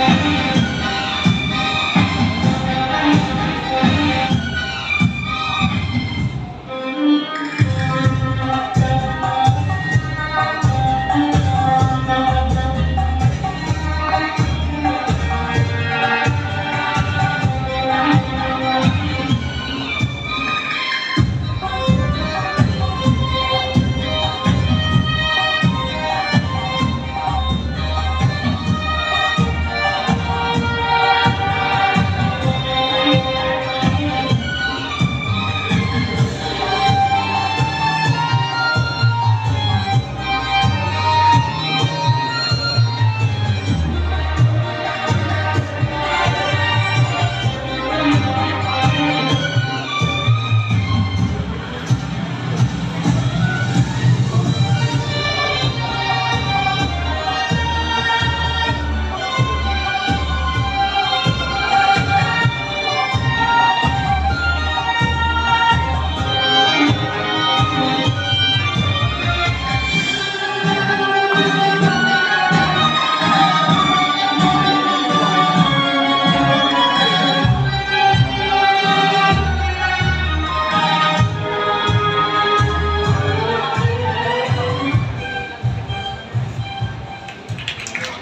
Thank you.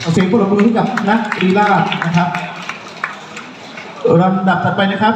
เอเสียงปรบมือให้กับนักลีลานะครับลำดับถัดไปนะครับ